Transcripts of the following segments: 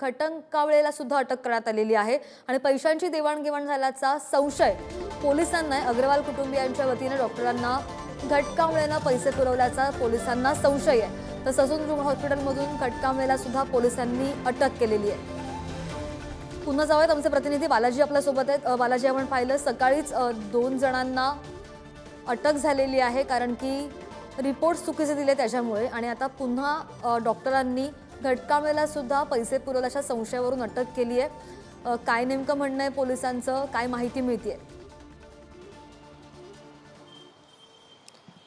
खटंकावळेला सुद्धा अटक करण्यात आलेली आहे आणि पैशांची देवाणघेवाण झाल्याचा संशय पोलिसांना अग्रवाल कुटुंबियांच्या वतीने डॉक्टरांना घटकांवळेनं पैसे पुरवल्याचा पोलिसांना संशय आहे. तर ससून हॉस्पिटलमधून घटकांवळेला सुद्धा पोलिसांनी अटक केलेली आहे. पुन्हा जाऊयात. आमचे प्रतिनिधी बालाजी आपल्यासोबत आहेत. बालाजी आपण पाहिलं सकाळीच दोन जणांना अटक झालेली आहे कारण की रिपोर्ट चुकीचे दिले त्याच्यामुळे आणि आता पुन्हा डॉक्टरांनी घटकामेला सुद्धा पैसे पुरवल्याच्या संशयावरून अटक केली आहे काय नेमकं म्हणणं आहे पोलिसांचं? काय माहिती मिळते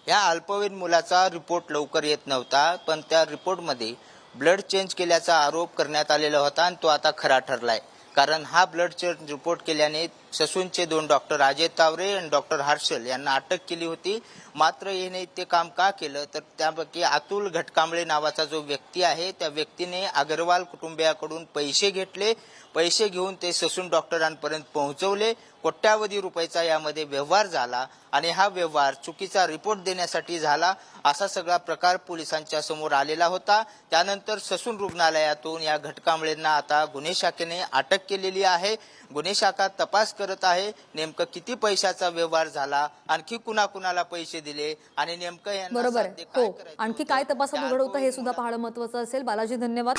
या अल्पवयीन मुलाचा रिपोर्ट लवकर येत नव्हता पण त्या रिपोर्टमध्ये ब्लड चेंज केल्याचा आरोप करण्यात आलेला होता आणि तो आता खरा ठरलाय. कारण हा ब्लड चेंज रिपोर्ट केल्याने ससूनचे दोन डॉक्टर अजय तावरे आणि डॉक्टर हर्षल यांना अटक केली होती. मात्र याने ते काम का केलं? तर त्यापैकी अतुल घटकांबळे नावाचा जो व्यक्ती आहे त्या व्यक्तीने अग्रवाल कुटुंबियाकडून पैसे घेतले. पैसे घेऊन ते ससून डॉक्टरांपर्यंत पोहोचवले. कोट्यावधी रुपयाचा यामध्ये व्यवहार झाला आणि हा व्यवहार चुकीचा रिपोर्ट देण्यासाठी झाला असा सगळा प्रकार पोलिसांच्या समोर आलेला होता. त्यानंतर ससून रुग्णालयातून या घटकांबळेंना आता गुन्हे शाखेने अटक केलेली आहे. गुन्हे शाखा तपास करत आहे. नेमकं किती पैशाचा व्यवहार झाला? आणखी कुणा कुणाला पैसे दिले? आणि नेमकं यांना बरोबर हो. आणखी? काय तपासात उघड होतं हे सुद्धा पाहणं महत्वाचं असेल. बालाजी धन्यवाद.